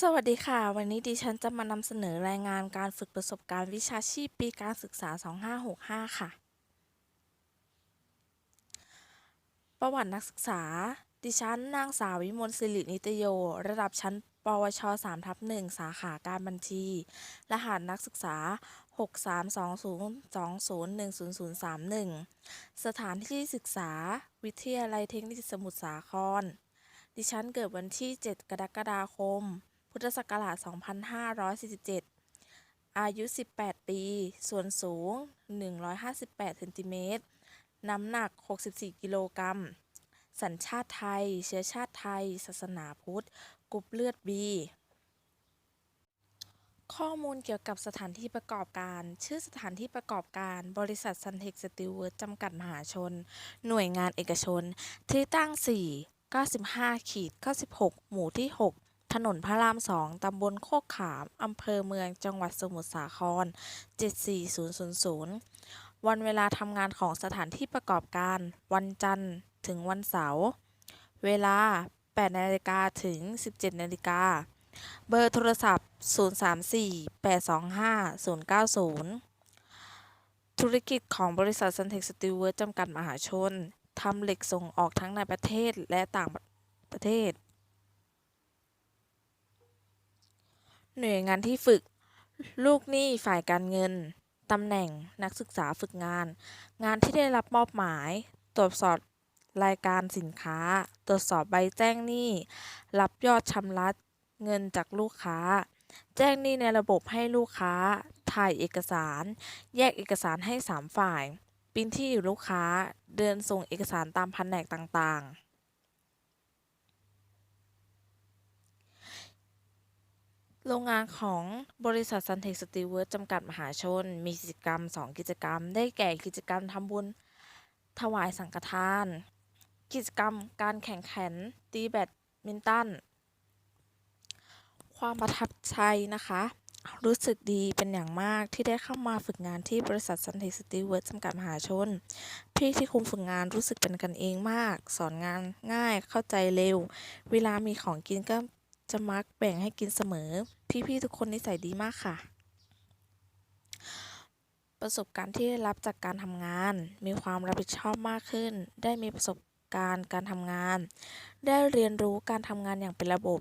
สวัสดีค่ะ วันนี้ดิฉันจะมานำเสนอรายงานการฝึกประสบการณ์วิชาชีพปีการศึกษา 2565 ค่ะ ประวัตินักศึกษา ดิฉันนางสาววิมลศิรินิตโย ระดับชั้น ปวช3ทับ1สาขาการบัญชี รหัสนักศึกษา 6320201031 สถานที่ศึกษา วิทยาลัยเทคนิคสมุทรสาคร ดิฉันเกิดวันที่ 7 กรกฎาคม พุทธศักราช 2547 อายุ 18 ปี ส่วนสูง 158 เซนติเมตร น้ำหนัก 64 กิโลกรัม สัญชาติไทย เชื้อชาติไทย ศาสนาพุทธกรุ๊ปเลือด B ข้อมูลเกี่ยวกับสถานที่ประกอบการ ชื่อสถานที่ประกอบการ บริษัทซันเทคสตีลเวิร์จำกัดมหาชน หน่วยงานเอกชน ที่ตั้ง 4 95ขีด96 หมู่ที่ 6 ถนนพระราม2ตำบลโคกขาม อำเภอเมือง จังหวัดสมุทรสาคร 74000 วันเวลาทำงานของสถานที่ประกอบการ วันจันทร์ถึงวันเสาร์ เวลา 8นาฬิกาถึง 17นาฬิกา เบอร์โทรศัพท์ 034-825-090 ธุรกิจของบริษัทซันเทคสตีลเวิร์จำกัดมหาชน ทำเหล็กส่งออกทั้งในประเทศและต่างประเทศ หน่วยงานที่ฝึก ลูกหนี้ฝ่ายการเงิน ตำแหน่งนักศึกษาฝึกงาน งานที่ได้รับมอบหมาย ตรวจสอบรายการสินค้า ตรวจสอบใบแจ้งหนี้ รับยอดชำระเงินจากลูกค้า แจ้งหนี้ในระบบให้ลูกค้า ถ่ายเอกสาร แยกเอกสารให้ 3 ฝ่าย ปิ้นที่อยู่ลูกค้า เดินส่งเอกสารตามแผนกต่างๆ โรงงานของบริษัทซันเทคสตีเวิร์จำกัดมหาชน มีกิจกรรม 2 กิจกรรม ได้แก่กิจกรรมทำบุญ ถวายสังฆทาน กิจกรรมการแข่งขันตีแบดมินตัน ความประทับใจนะคะ รู้สึกดีเป็นอย่างมากที่ได้เข้ามาฝึกงานที่บริษัทซันเทคสตีเวิร์จำกัดมหาชน พี่ที่คุมฝึกงานรู้สึกเป็นกันเองมาก สอนงานง่ายเข้าใจเร็ว เวลามีของกินก็ จะมักแบ่งให้กินเสมอ พี่ๆทุกคนนิสัยดีมากค่ะ ประสบการณ์ที่ได้รับจากการทำงาน มีความรับผิดชอบมากขึ้น ได้มีประสบการณ์การทำงาน ได้เรียนรู้การทำงานอย่างเป็นระบบ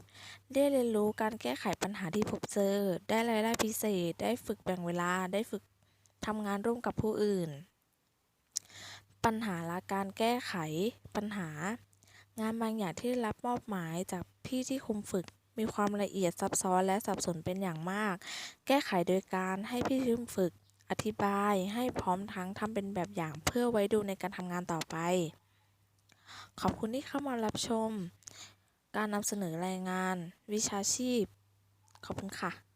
ได้เรียนรู้การแก้ไขปัญหาที่พบเจอ ได้รายได้พิเศษ ได้ฝึกแบ่งเวลา ได้ฝึกทำงานร่วมกับผู้อื่น ปัญหาและการแก้ไขปัญหา งานบางอย่างที่รับมอบหมายจากพี่ที่คุมฝึกมีความละเอียดซับซ้อนและสับสนเป็นอย่างมาก แก้ไขโดยการให้พี่ที่คุมฝึกอธิบายให้พร้อมทั้งทำเป็นแบบอย่างเพื่อไว้ดูในการทำงานต่อไป ขอบคุณที่เข้ามารับชม การนำเสนอรายงาน วิชาชีพ ขอบคุณค่ะ